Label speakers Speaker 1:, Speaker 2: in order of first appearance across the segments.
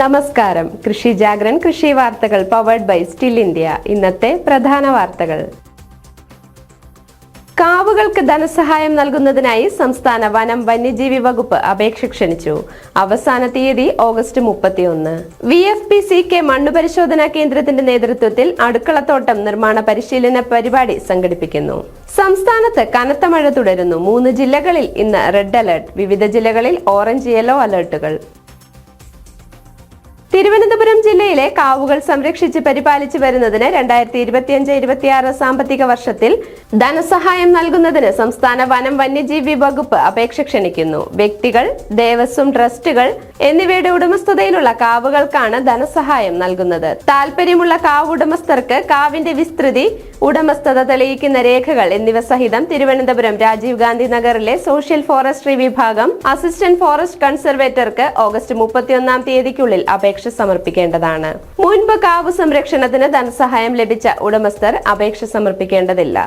Speaker 1: നമസ്കാരം കൃഷി ജാഗ്രൻ കൃഷി വാർത്തകൾ പവേർഡ് ബൈ സ്റ്റിൽ ഇന്ത്യ ഇന്നത്തെ പ്രധാന വാർത്തകൾ കാവുകൾക്ക് ധനസഹായം നൽകുന്നതിനായി സംസ്ഥാന വനം വന്യജീവി വകുപ്പ് അപേക്ഷ ക്ഷണിച്ചു അവസാന തീയതി ഓഗസ്റ്റ് മുപ്പത്തിയൊന്ന് V F P C K മണ്ണുപരിശോധനാ കേന്ദ്രത്തിന്റെ നേതൃത്വത്തിൽ അടുക്കളത്തോട്ടം നിർമ്മാണ പരിശീലന പരിപാടി സംഘടിപ്പിക്കുന്നു സംസ്ഥാനത്ത് കനത്ത മഴ തുടരുന്നു മൂന്ന് ജില്ലകളിൽ ഇന്ന് റെഡ് അലർട്ട് വിവിധ ജില്ലകളിൽ ഓറഞ്ച് യെല്ലോ അലർട്ടുകൾ തിരുവനന്തപുരം ജില്ലയിലെ കാവുകൾ സംരക്ഷിച്ച് പരിപാലിച്ചു വരുന്നതിന് രണ്ടായിരത്തി ഇരുപത്തിയഞ്ച് ഇരുപത്തിയാറ് സാമ്പത്തിക വർഷത്തിൽ ധനസഹായം നൽകുന്നതിന് സംസ്ഥാന വനം വന്യജീവി വകുപ്പ് അപേക്ഷ ക്ഷണിക്കുന്നു വ്യക്തികൾ ദേവസ്വം ട്രസ്റ്റുകൾ എന്നിവയുടെ ഉടമസ്ഥതയിലുള്ള കാവുകൾക്കാണ് ധനസഹായം നൽകുന്നത് താല്പര്യമുള്ള കാവ് ഉടമസ്ഥർക്ക് കാവിന്റെ വിസ്തൃതി ഉടമസ്ഥത തെളിയിക്കുന്ന രേഖകൾ എന്നിവ സഹിതം തിരുവനന്തപുരം രാജീവ് ഗാന്ധി നഗറിലെ സോഷ്യൽ ഫോറസ്ട്രി വിഭാഗം അസിസ്റ്റന്റ് ഫോറസ്റ്റ് കൺസർവേറ്റർക്ക് ഓഗസ്റ്റ് മുപ്പത്തിയൊന്നാം തീയതിക്കുള്ളിൽ അപേക്ഷ അപേക്ഷ സമർപ്പിക്കേണ്ടതാണ് മുൻപ് കാവ് സംരക്ഷണത്തിന് ധനസഹായം ലഭിച്ച ഉടമസ്ഥർ അപേക്ഷ സമർപ്പിക്കേണ്ടതില്ല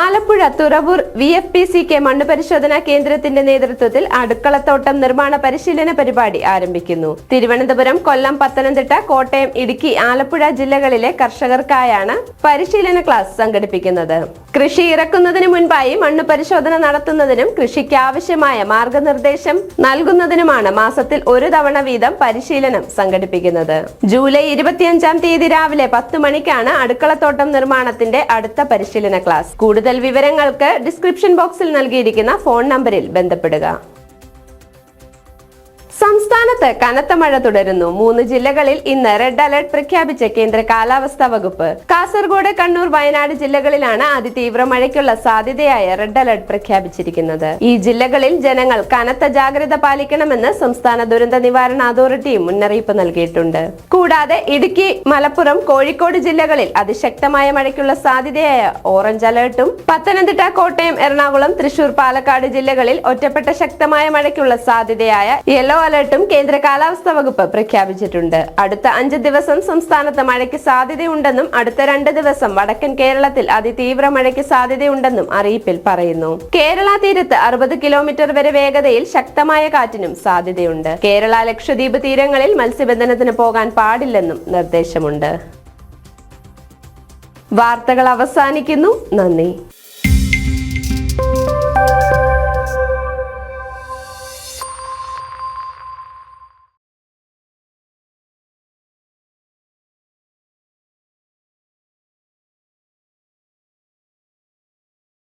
Speaker 1: Alappuzha Thuravoor V F P C K മണ്ണ് പരിശോധനാ കേന്ദ്രത്തിന്റെ നേതൃത്വത്തിൽ അടുക്കളത്തോട്ടം നിർമ്മാണ പരിശീലന പരിപാടി ആരംഭിക്കുന്നു തിരുവനന്തപുരം കൊല്ലം പത്തനംതിട്ട കോട്ടയം ഇടുക്കി ആലപ്പുഴ ജില്ലകളിലെ കർഷകർക്കായാണ് പരിശീലന ക്ലാസ് സംഘടിപ്പിക്കുന്നത് കൃഷി ഇറക്കുന്നതിന് മുൻപായി മണ്ണ് പരിശോധന നടത്തുന്നതിനും കൃഷിക്ക് ആവശ്യമായ മാർഗനിർദ്ദേശം നൽകുന്നതിനുമാണ് മാസത്തിൽ ഒരു തവണ വീതം പരിശീലനം സംഘടിപ്പിക്കുന്നത് ജൂലൈ ഇരുപത്തിയഞ്ചാം തീയതി രാവിലെ പത്ത് മണിക്കാണ് അടുക്കളത്തോട്ടം നിർമ്മാണത്തിന്റെ അടുത്ത പരിശീലന ക്ലാസ് കൂടുതൽ വിവരങ്ങൾക്ക് ഡിസ്ക്രിപ്ഷൻ ബോക്സിൽ നൽകിയിരിക്കുന്ന ഫോൺ നമ്പറിൽ ബന്ധപ്പെടുക സംസ്ഥാന സംസ്ഥാനത്ത് കനത്ത മഴ തുടരുന്നു മൂന്ന് ജില്ലകളിൽ ഇന്ന് റെഡ് അലർട്ട് പ്രഖ്യാപിച്ച കേന്ദ്ര കാലാവസ്ഥാ വകുപ്പ് കാസർഗോഡ് കണ്ണൂർ വയനാട് ജില്ലകളിലാണ് അതിതീവ്ര മഴയ്ക്കുള്ള സാധ്യതയായ റെഡ് അലർട്ട് പ്രഖ്യാപിച്ചിരിക്കുന്നത് ഈ ജില്ലകളിൽ ജനങ്ങൾ കനത്ത ജാഗ്രത പാലിക്കണമെന്ന് സംസ്ഥാന ദുരന്ത നിവാരണ അതോറിറ്റിയും മുന്നറിയിപ്പ് നൽകിയിട്ടുണ്ട് കൂടാതെ ഇടുക്കി മലപ്പുറം കോഴിക്കോട് ജില്ലകളിൽ അതിശക്തമായ മഴയ്ക്കുള്ള സാധ്യതയായ ഓറഞ്ച് അലർട്ടും പത്തനംതിട്ട കോട്ടയം എറണാകുളം തൃശൂർ പാലക്കാട് ജില്ലകളിൽ ഒറ്റപ്പെട്ട ശക്തമായ മഴയ്ക്കുള്ള സാധ്യതയായ യെല്ലോ അലർട്ടും കേന്ദ്ര കാലാവസ്ഥാ വകുപ്പ് പ്രഖ്യാപിച്ചിട്ടുണ്ട് അടുത്ത അഞ്ച് ദിവസം സംസ്ഥാനത്ത് മഴയ്ക്ക് സാധ്യതയുണ്ടെന്നും അടുത്ത രണ്ട് ദിവസം വടക്കൻ കേരളത്തിൽ അതിതീവ്ര മഴയ്ക്ക് സാധ്യതയുണ്ടെന്നും അറിയിപ്പിൽ പറയുന്നു കേരള തീരത്ത് അറുപത് കിലോമീറ്റർ വരെ വേഗതയിൽ ശക്തമായ കാറ്റിനും സാധ്യതയുണ്ട് കേരള ലക്ഷദ്വീപ് തീരങ്ങളിൽ മത്സ്യബന്ധനത്തിന് പോകാൻ പാടില്ലെന്നും നിർദ്ദേശമുണ്ട് വാർത്തകൾ അവസാനിക്കുന്നു നന്ദി